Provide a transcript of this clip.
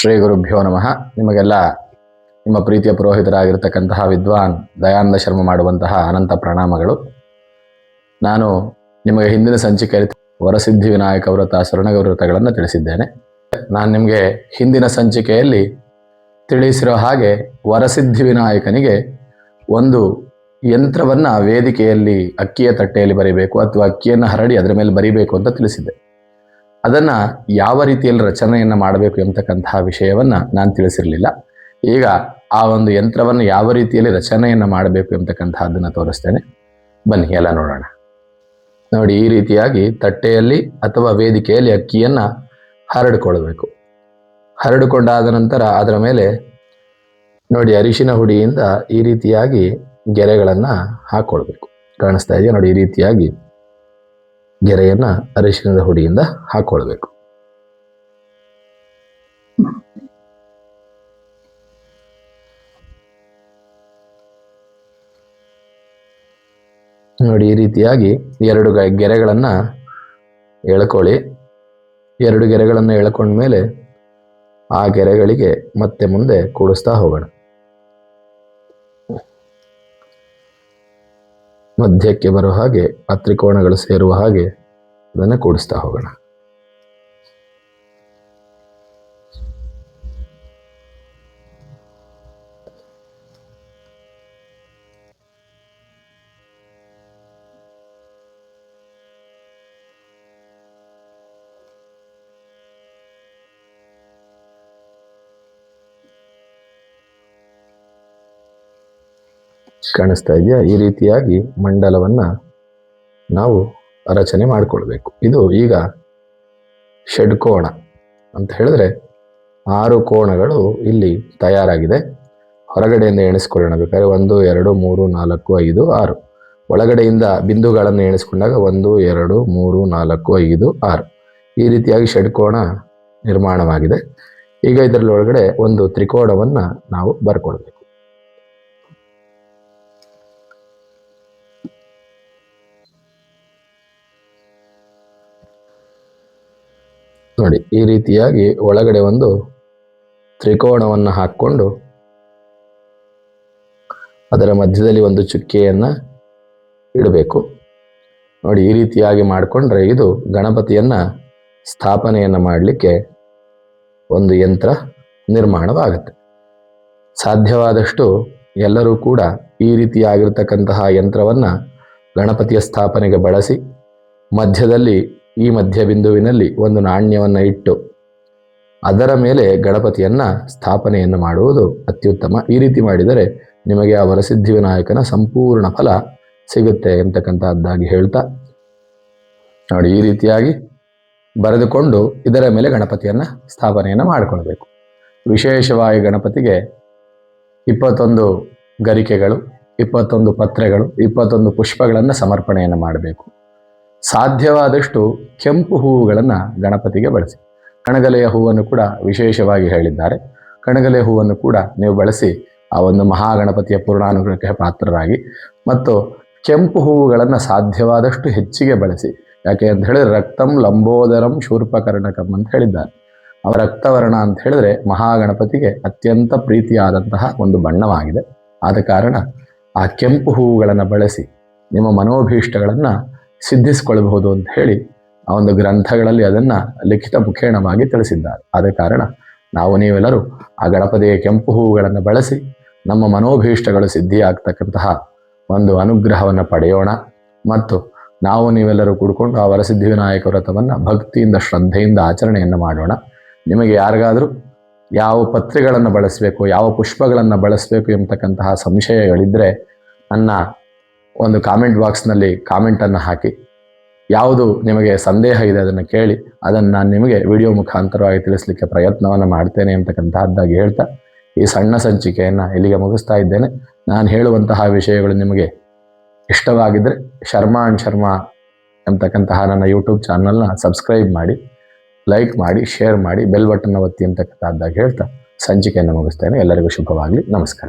ಶ್ರೀ ಗುರುಭ್ಯೋ ನಮಃ. ನಿಮಗೆಲ್ಲ ನಿಮ್ಮ ಪ್ರೀತಿಯ ಪುರೋಹಿತರಾಗಿರ್ತಕ್ಕಂತಹ ವಿದ್ವಾನ್ ದಯಾನಂದ ಶರ್ಮ ಮಾಡುವಂತಹ ಅನಂತ ಪ್ರಣಾಮಗಳು. ನಾನು ನಿಮಗೆ ಹಿಂದಿನ ಸಂಚಿಕೆಯಲ್ಲಿ ವರಸಿದ್ಧಿ ವಿನಾಯಕ ವ್ರತ ಶರಣಗ ವ್ರತಗಳನ್ನು ತಿಳಿಸಿದ್ದೇನೆ. ನಾನು ನಿಮಗೆ ಹಿಂದಿನ ಸಂಚಿಕೆಯಲ್ಲಿ ತಿಳಿಸಿರೋ ಹಾಗೆ ವರಸಿದ್ಧಿ ವಿನಾಯಕನಿಗೆ ಒಂದು ಯಂತ್ರವನ್ನ ವೇದಿಕೆಯಲ್ಲಿ ಅಕ್ಕಿಯ ತಟ್ಟೆಯಲ್ಲಿ ಬರೀಬೇಕು ಅಥವಾ ಅಕ್ಕಿಯನ್ನು ಹರಡಿ ಅದರ ಮೇಲೆ ಬರೀಬೇಕು ಅಂತ ತಿಳಿಸಿದ್ದೆ. ಅದನ್ನ ಯಾವ ರೀತಿಯಲ್ಲಿ ರಚನೆಯನ್ನು ಮಾಡಬೇಕು ಎಂಬತಕ್ಕಂತಹ ವಿಷಯವನ್ನು ನಾನು ತಿಳಿಸಿರಲಿಲ್ಲ. ಈಗ ಆ ಒಂದು ಯಂತ್ರವನ್ನು ಯಾವ ರೀತಿಯಲ್ಲಿ ರಚನೆಯನ್ನು ಮಾಡಬೇಕು ಎಂಬತಕ್ಕಂತಹದ್ದನ್ನು ತೋರಿಸ್ತೇನೆ. ಬನ್ನಿ, ಎಲ್ಲ ನೋಡೋಣ. ನೋಡಿ, ಈ ರೀತಿಯಾಗಿ ತಟ್ಟೆಯಲ್ಲಿ ಅಥವಾ ವೇದಿಕೆಯಲ್ಲಿ ಅಕ್ಕಿಯನ್ನು ಹರಡಿಕೊಳ್ಬೇಕು ಹರಡಿಕೊಂಡಾದ ನಂತರ ಅದರ ಮೇಲೆ ನೋಡಿ, ಅರಿಶಿನ ಹುಡಿಯಿಂದ ಈ ರೀತಿಯಾಗಿ ಗೆರೆಗಳನ್ನು ಹಾಕ್ಕೊಳ್ಬೇಕು ಕಾಣಿಸ್ತಾ ಇದೆಯಾ? ನೋಡಿ, ಈ ರೀತಿಯಾಗಿ ಗೆರೆಯನ್ನ ಅರಿಶಿನದ ಹುಡಿಯಿಂದ ಹಾಕೊಳ್ಬೇಕು. ನೋಡಿ, ಈ ರೀತಿಯಾಗಿ ಎರಡು ಗೆರೆಗಳನ್ನು ಗೆರೆಗಳನ್ನ ಎಳ್ಕೊಳ್ಳಿ. ಎರಡು ಗೆರೆಗಳನ್ನು ಎಳ್ಕೊಂಡ್ಮೇಲೆ ಆ ಗೆರೆಗಳಿಗೆ ಮತ್ತೆ ಮುಂದೆ ಕೂಡಿಸ್ತಾ ಹೋಗೋಣ. ಮಧ್ಯಕ್ಕೆ ಬರುವ ಹಾಗೆ ಆ ತ್ರಿಕೋಣಗಳು ಸೇರುವ ಹಾಗೆ ಅದನ್ನು ಕೂಡಿಸ್ತಾ ಹೋಗೋಣ. ಕಾಣಿಸ್ತಾ ಇದೆಯಾ? ಈ ರೀತಿಯಾಗಿ ಮಂಡಲವನ್ನು ನಾವು ರಚನೆ ಮಾಡಿಕೊಳ್ಬೇಕು. ಇದು ಈಗ ಷಡ್ಕೋಣ ಅಂತ ಹೇಳಿದ್ರೆ ಆರು ಕೋಣಗಳು ಇಲ್ಲಿ ತಯಾರಾಗಿದೆ. ಹೊರಗಡೆಯಿಂದ ಎಣಿಸ್ಕೊಳ್ಳೋಣ ಬೇಕಾದ್ರೆ ಒಂದು, ಎರಡು, ಮೂರು, ನಾಲ್ಕು, ಐದು, ಆರು. ಒಳಗಡೆಯಿಂದ ಬಿಂದುಗಳನ್ನು ಎಣಿಸ್ಕೊಂಡಾಗ ಒಂದು, ಎರಡು, ಮೂರು, ನಾಲ್ಕು, ಐದು, ಆರು. ಈ ರೀತಿಯಾಗಿ ಷಡ್ಕೋಣ ನಿರ್ಮಾಣವಾಗಿದೆ. ಈಗ ಇದರಲ್ಲಿ ಒಳಗಡೆ ಒಂದು ತ್ರಿಕೋಣವನ್ನು ನಾವು ಬರ್ಕೊಳ್ಬೇಕು. ನೋಡಿ, ಈ ರೀತಿಯಾಗಿ ಒಳಗಡೆ ಒಂದು ತ್ರಿಕೋಣವನ್ನು ಹಾಕ್ಕೊಂಡು ಅದರ ಮಧ್ಯದಲ್ಲಿ ಒಂದು ಚುಕ್ಕೆಯನ್ನು ಇಡಬೇಕು. ನೋಡಿ, ಈ ರೀತಿಯಾಗಿ ಮಾಡಿಕೊಂಡ್ರೆ ಇದು ಗಣಪತಿಯನ್ನ ಸ್ಥಾಪನೆಯನ್ನ ಮಾಡಲಿಕ್ಕೆ ಒಂದು ಯಂತ್ರ ನಿರ್ಮಾಣವಾಗುತ್ತೆ. ಸಾಧ್ಯವಾದಷ್ಟು ಎಲ್ಲರೂ ಕೂಡ ಈ ರೀತಿಯಾಗಿರ್ತಕ್ಕಂತಹ ಯಂತ್ರವನ್ನ ಗಣಪತಿಯ ಸ್ಥಾಪನೆಗೆ ಬಳಸಿ ಮಧ್ಯದಲ್ಲಿ ಈ ಮಧ್ಯ ಬಿಂದುವಿನಲ್ಲಿ ಒಂದು ನಾಣ್ಯವನ್ನು ಇಟ್ಟು ಅದರ ಮೇಲೆ ಗಣಪತಿಯನ್ನ ಸ್ಥಾಪನೆಯನ್ನು ಮಾಡುವುದು ಅತ್ಯುತ್ತಮ. ಈ ರೀತಿ ಮಾಡಿದರೆ ನಿಮಗೆ ಆ ವರಸಿದ್ಧಿ ವಿನಾಯಕನ ಸಂಪೂರ್ಣ ಫಲ ಸಿಗುತ್ತೆ ಎಂತಕ್ಕಂತಹದ್ದಾಗಿ ಹೇಳ್ತಾ ನೋಡಿ, ಈ ರೀತಿಯಾಗಿ ಬರೆದುಕೊಂಡು ಇದರ ಮೇಲೆ ಗಣಪತಿಯನ್ನ ಸ್ಥಾಪನೆಯನ್ನು ಮಾಡಿಕೊಳ್ಬೇಕು. ವಿಶೇಷವಾಗಿ ಗಣಪತಿಗೆ ಇಪ್ಪತ್ತೊಂದು ಗರಿಕೆಗಳು, ಇಪ್ಪತ್ತೊಂದು ಪತ್ರೆಗಳು, ಇಪ್ಪತ್ತೊಂದು ಪುಷ್ಪಗಳನ್ನು ಸಮರ್ಪಣೆಯನ್ನು ಮಾಡಬೇಕು. ಸಾಧ್ಯವಾದಷ್ಟು ಕೆಂಪು ಹೂವುಗಳನ್ನು ಗಣಪತಿಗೆ ಬಳಸಿ. ಕಣಗಲೆಯ ಹೂವನ್ನು ಕೂಡ ವಿಶೇಷವಾಗಿ ಹೇಳಿದ್ದಾರೆ. ಕಣಗಲೆ ಹೂವನ್ನು ಕೂಡ ನೀವು ಬಳಸಿ ಆ ಒಂದು ಮಹಾಗಣಪತಿಯ ಪೂರ್ಣಾನುಗ್ರಹಕ್ಕೆ ಪಾತ್ರರಾಗಿ ಮತ್ತು ಕೆಂಪು ಹೂವುಗಳನ್ನು ಸಾಧ್ಯವಾದಷ್ಟು ಹೆಚ್ಚಿಗೆ ಬಳಸಿ. ಯಾಕೆ ಅಂತ ಹೇಳಿದ್ರೆ ರಕ್ತಂ ಲಂಬೋದರಂ ಶೂರ್ಪಕರ್ಣಕಂ ಅಂತ ಹೇಳಿದ್ದಾರೆ. ಆ ರಕ್ತವರ್ಣ ಅಂತ ಹೇಳಿದ್ರೆ ಮಹಾಗಣಪತಿಗೆ ಅತ್ಯಂತ ಪ್ರೀತಿಯಾದಂತಹ ಒಂದು ಬಣ್ಣವಾಗಿದೆ. ಆದ ಕಾರಣ ಆ ಕೆಂಪು ಹೂವುಗಳನ್ನು ಬಳಸಿ ನಿಮ್ಮ ಮನೋಭೀಷ್ಟಗಳನ್ನು ಸಿದ್ಧಿಸಿಕೊಳ್ಳಬಹುದು ಅಂತ ಹೇಳಿ ಆ ಒಂದು ಗ್ರಂಥಗಳಲ್ಲಿ ಅದನ್ನ ಲಿಖಿತ ಮುಖೇಣವಾಗಿ ತಿಳಿಸಿದ್ದಾರೆ. ಆದ ಕಾರಣ ನಾವು ನೀವೆಲ್ಲರೂ ಆ ಗಣಪತಿಯ ಕೆಂಪು ಹೂವುಗಳನ್ನು ಬಳಸಿ ನಮ್ಮ ಮನೋಭೀಷ್ಟಗಳು ಸಿದ್ಧಿಯಾಗ್ತಕ್ಕಂತಹ ಒಂದು ಅನುಗ್ರಹವನ್ನು ಪಡೆಯೋಣ. ಮತ್ತು ನಾವು ನೀವೆಲ್ಲರೂ ಕೂಡಿಕೊಂಡು ಆ ವರಸಿದ್ಧಿ ವಿನಾಯಕ ವ್ರತವನ್ನು ಭಕ್ತಿಯಿಂದ, ಶ್ರದ್ಧೆಯಿಂದ ಆಚರಣೆಯನ್ನು ಮಾಡೋಣ. ನಿಮಗೆ ಯಾರಿಗಾದರೂ ಯಾವ ಪತ್ರಿಗಳನ್ನು ಬಳಸಬೇಕು, ಯಾವ ಪುಷ್ಪಗಳನ್ನು ಬಳಸಬೇಕು ಎಂಬತಕ್ಕಂತಹ ಸಂಶಯಗಳಿದ್ದರೆ ನನ್ನ ಒಂದು ಕಾಮೆಂಟ್ ಬಾಕ್ಸ್ನಲ್ಲಿ ಕಾಮೆಂಟನ್ನು ಹಾಕಿ. ಯಾವುದು ನಿಮಗೆ ಸಂದೇಹ ಇದೆ ಅದನ್ನು ಕೇಳಿ, ಅದನ್ನು ನಾನು ನಿಮಗೆ ವಿಡಿಯೋ ಮುಖಾಂತರವಾಗಿ ತಿಳಿಸ್ಲಿಕ್ಕೆ ಪ್ರಯತ್ನವನ್ನು ಮಾಡ್ತೇನೆ ಅಂತಕ್ಕಂತಹದ್ದಾಗಿ ಹೇಳ್ತಾ ಈ ಸಣ್ಣ ಸಂಚಿಕೆಯನ್ನು ಇಲ್ಲಿಗೆ ಮುಗಿಸ್ತಾ ಇದ್ದೇನೆ. ನಾನು ಹೇಳುವಂತಹ ವಿಷಯಗಳು ನಿಮಗೆ ಇಷ್ಟವಾಗಿದ್ದರೆ ಶರ್ಮಾ ಅಂಡ್ ಶರ್ಮಾ ಎಂಬತಕ್ಕಂತಹ ನನ್ನ ಯೂಟ್ಯೂಬ್ ಚಾನಲ್ನ ಸಬ್ಸ್ಕ್ರೈಬ್ ಮಾಡಿ ಲೈಕ್ ಮಾಡಿ ಶೇರ್ ಮಾಡಿ ಬೆಲ್ ಬಟನ್ ಒತ್ತಿ ಅಂತಕ್ಕಂಥದ್ದಾಗಿ ಹೇಳ್ತಾ ಸಂಚಿಕೆಯನ್ನು ಮುಗಿಸ್ತೇನೆ. ಎಲ್ಲರಿಗೂ ಶುಭವಾಗಲಿ. ನಮಸ್ಕಾರ.